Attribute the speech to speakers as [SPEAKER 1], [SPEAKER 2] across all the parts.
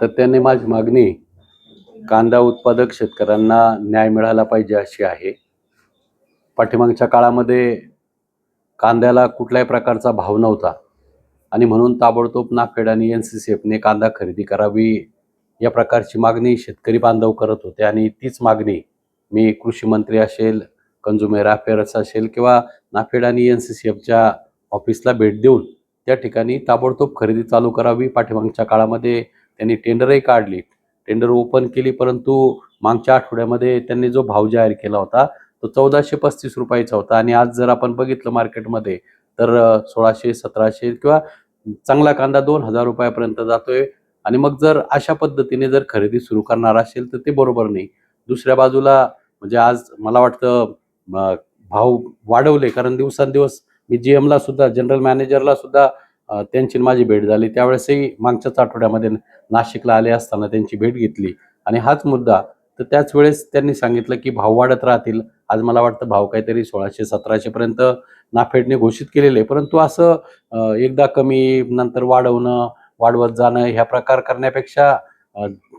[SPEAKER 1] सातत्याने माझी मागणी कांदा उत्पादक शेतकऱ्यांना न्याय मिळाला पाहिजे अशी आहे. पाठीमागच्या काळामध्ये कांद्याला कुठल्याही प्रकारचा भाव नव्हता. आणि म्हणून ताबडतोब नाफेड आणि एन सी सी एफने कांदा खरेदी करावी या प्रकारची मागणी शेतकरी बांधव करत होते. आणि तीच मागणी मी कृषी मंत्री असेल कंझ्युमर अफेअर्स असेल किंवा नाफेड आणि एन सी सी एफच्या ऑफिसला भेट देऊन त्या ठिकाणी ताबडतोब खरेदी चालू करावी. पाठीमागच्या काळामध्ये त्यांनी टेंडरही काढली. टेंडर ओपन केली परंतु मागच्या आठवड्यामध्ये त्यांनी जो भाव जाहीर केला होता तो चौदाशे पस्तीस रुपयाचा होता. आणि आज जर आपण बघितलं मार्केटमध्ये तर सोळाशे सतराशे किंवा चांगला कांदा दोन हजार रुपयापर्यंत जातोय. आणि मग जर अशा पद्धतीने जर खरेदी सुरू करणार असेल तर ते बरोबर नाही. दुसऱ्या बाजूला म्हणजे आज मला वाटतं भाव वाढवले. कारण दिवसांदिवस मी जी एमला सुद्धा जनरल मॅनेजरला सुद्धा त्यांची माझी भेट झाली. त्यावेळेसही मागच्याच आठवड्यामध्ये नाशिकला आले असताना त्यांची भेट घेतली. आणि हाच मुद्दा तर त्याच वेळेस त्यांनी सांगितलं की भाव वाढत राहतील. आज मला वाटतं भाव काहीतरी सोळाशे सतराशे पर्यंत नाफेडने घोषित केलेले. परंतु असं एकदा कमी नंतर वाढवणं वाढवत जाणं ह्या प्रकार करण्यापेक्षा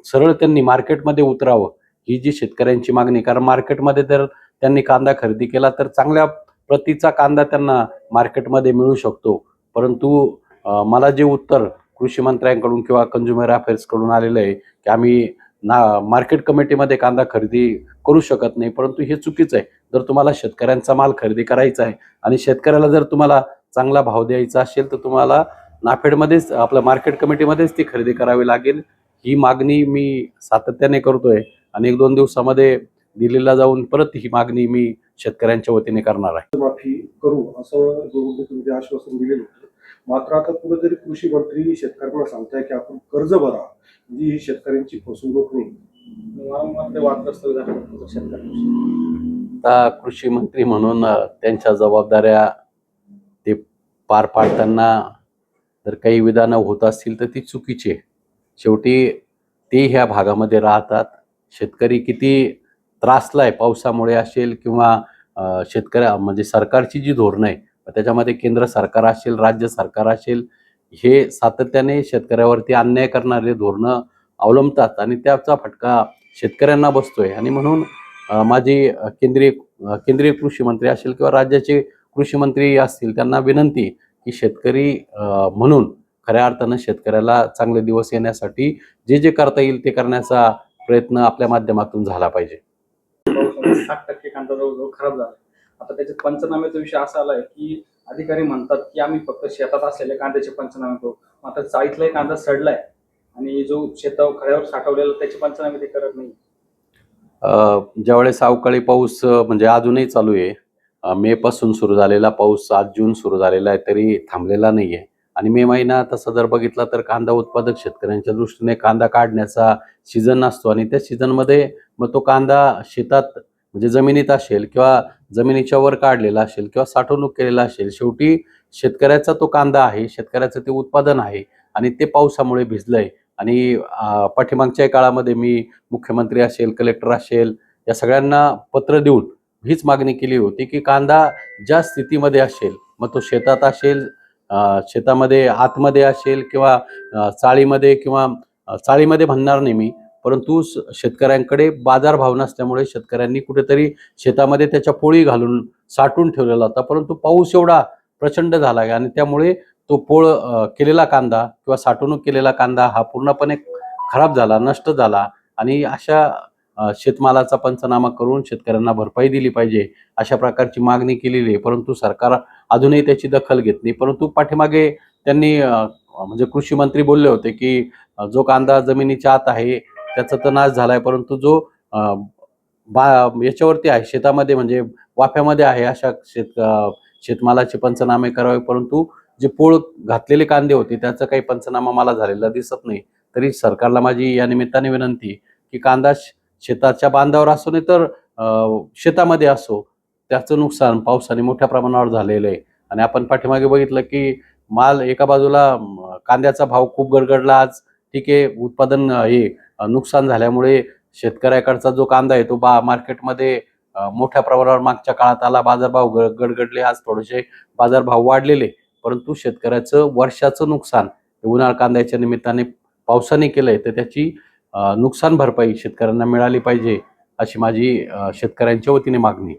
[SPEAKER 1] सरळ त्यांनी मार्केटमध्ये उतरावं. ही जी शेतकऱ्यांची मागणी कारण मार्केटमध्ये जर त्यांनी कांदा खरेदी केला तर चांगल्या प्रतीचा कांदा त्यांना मार्केटमध्ये मिळू शकतो. परंतु मला जे उत्तर कृषी मंत्र्यांकडून किंवा कंझ्युमर अफेअर्सकडून आलेलं आहे की आम्ही ना मार्केट कमिटीमध्ये कांदा खरेदी करू शकत नाही परंतु हे चुकीचं आहे. जर तुम्हाला शेतकऱ्यांचा माल खरेदी करायचा आहे आणि शेतकऱ्याला जर तुम्हाला चांगला भाव द्यायचा असेल तर तुम्हाला नाफेडमध्येच आपलं मार्केट कमिटीमध्येच ती खरेदी करावी लागेल. ही मागणी मी सातत्याने करतोय आणि एक दोन दिवसामध्ये दिल्लीला जाऊन परत ही मागणी मी शेतकऱ्यांच्या वतीने करणार आहे.
[SPEAKER 2] माफी करू असं आश्वासन दिलेलं मात्र आता कुठेतरी कृषी मंत्री शेतकऱ्यांना सांगताय की आपण कर्ज भरा. म्हणजे ही शेतकऱ्यांची फसवणूक नाही. वारंवार ते वादग्रस्त झाले शेतकऱ्यांशी
[SPEAKER 1] आता कृषी मंत्री म्हणून त्यांच्या जबाबदाऱ्या ते पार पाडताना जर काही विधानं होत असतील तर ती चुकीची आहे. शेवटी ते ह्या भागामध्ये राहतात. शेतकरी किती त्रासला आहे पावसामुळे असेल किंवा शेतकऱ्या म्हणजे सरकारची जी धोरणं आहे त्याच्यामध्ये केंद्र सरकार असेल राज्य सरकार असेल हे सातत्याने शेतकऱ्यावरती अन्याय करणारे धोरणं अवलंबतात आणि त्याचा फटका शेतकऱ्यांना बसतोय. आणि म्हणून माझी केंद्रीय केंद्रीय कृषी मंत्री असेल किंवा राज्याचे कृषी मंत्री असतील त्यांना विनंती की शेतकरी म्हणून खऱ्या अर्थानं शेतकऱ्याला चांगले दिवस येण्यासाठी जे जे करता येईल ते करण्याचा प्रयत्न आपल्या माध्यमातून झाला पाहिजे.
[SPEAKER 3] साठ टक्के कांदा जवळजवळ खराब झाला. आता त्याच्यात पंचनाम्याचा विषय असा आलाय की अधिकारी म्हणतात की आम्ही फक्त शेतात असलेल्या कांद्याचे पंचनामे करू. आता चाळीतलाही कांदा सडलाय आणि जो शेतावर खड्यावर साठवलेला त्याचे पंचनामे ते करत नाही.
[SPEAKER 1] ज्यावेळेस अवकाळी पाऊस म्हणजे अजूनही चालू आहे मे पासून सुरू झालेला पाऊस आज जून सुरू झालेला आहे तरी थांबलेला नाही आहे आणि मे महिना तसा जर बघितला तर कांदा उत्पादक शेतकऱ्यांच्या दृष्टीने कांदा काढण्याचा सीझन असतो आणि त्या सीझनमध्ये मग तो कांदा शेतात म्हणजे जमिनीत असेल किंवा जमिनीच्या वर काढलेला असेल किंवा साठवणूक केलेला असेल शेवटी शेतकऱ्याचा तो कांदा आहे शेतकऱ्याचं ते उत्पादन आहे आणि ते पावसामुळे भिजलंय. आणि पाठीमागच्या काळामध्ये मी मुख्यमंत्री असेल कलेक्टर असेल या सगळ्यांना पत्र देऊन हीच मागणी केली होती की कांदा ज्या स्थितीमध्ये असेल मग तो शेतात असेल शेतामध्ये आतमध्ये असेल किंवा चाळीमध्ये किंवा चाळीमध्ये म्हणणार नाही मी परंतु स- शेतकऱ्यांकडे बाजारभाव नसल्यामुळे शेतकऱ्यांनी कुठेतरी शेतामध्ये त्याच्या पोळी घालून साठवून ठेवलेला होता. परंतु पाऊस एवढा प्रचंड झाला आहे आणि त्यामुळे तो पोळ केलेला कांदा किंवा साठवणूक केलेला कांदा हा पूर्णपणे खराब झाला नष्ट झाला आणि अशा शेतमालाचा पंचनामा करून शेतकऱ्यांना भरपाई दिली पाहिजे अशा प्रकारची मागणी केलेली आहे. परंतु सरकार अजूनही त्याची दखल घेत नाही. परंतु पाठीमागे त्यांनी म्हणजे कृषी मंत्री बोलले होते की जो कांदा जमिनीच्या आत आहे त्याचा तर नाश झालाय परंतु जो बा याच्यावरती आहे शेतामध्ये म्हणजे वाफ्यामध्ये आहे अशा शेत शेतमालाचे पंचनामे करावे परंतु जे पोळ घातलेले कांदे होते त्याचा काही पंचनामा मला झालेला दिसत नाही. तरी सरकारला माझी या निमित्ताने विनंती की कांदा श- शेताच्या बांधावर असो नाही तर शेतामध्ये असो त्याचं नुकसान पावसाने मोठ्या प्रमाणावर झालेलं आहे. आणि आपण पाठीमागे बघितलं की माल एका बाजूला कांद्याचा भाव खूप गडगडला आज. ठीक आहे उत्पादन हे नुकसान झाल्यामुळे शेतकऱ्याकडचा जो कांदा आहे तो बा मार्केटमध्ये मोठ्या प्रमाणावर मागच्या काळात आला. बाजारभाव ग गडगडले. आज थोडेसे बाजारभाव वाढलेले. परंतु शेतकऱ्याचं वर्षाचं नुकसान उन्हाळ कांद्याच्या निमित्ताने पावसाने केलंय तर त्याची नुकसान भरपाई शेतकऱ्यांना मिळाली पाहिजे अशी माझी शेतकऱ्यांच्या वतीने मागणी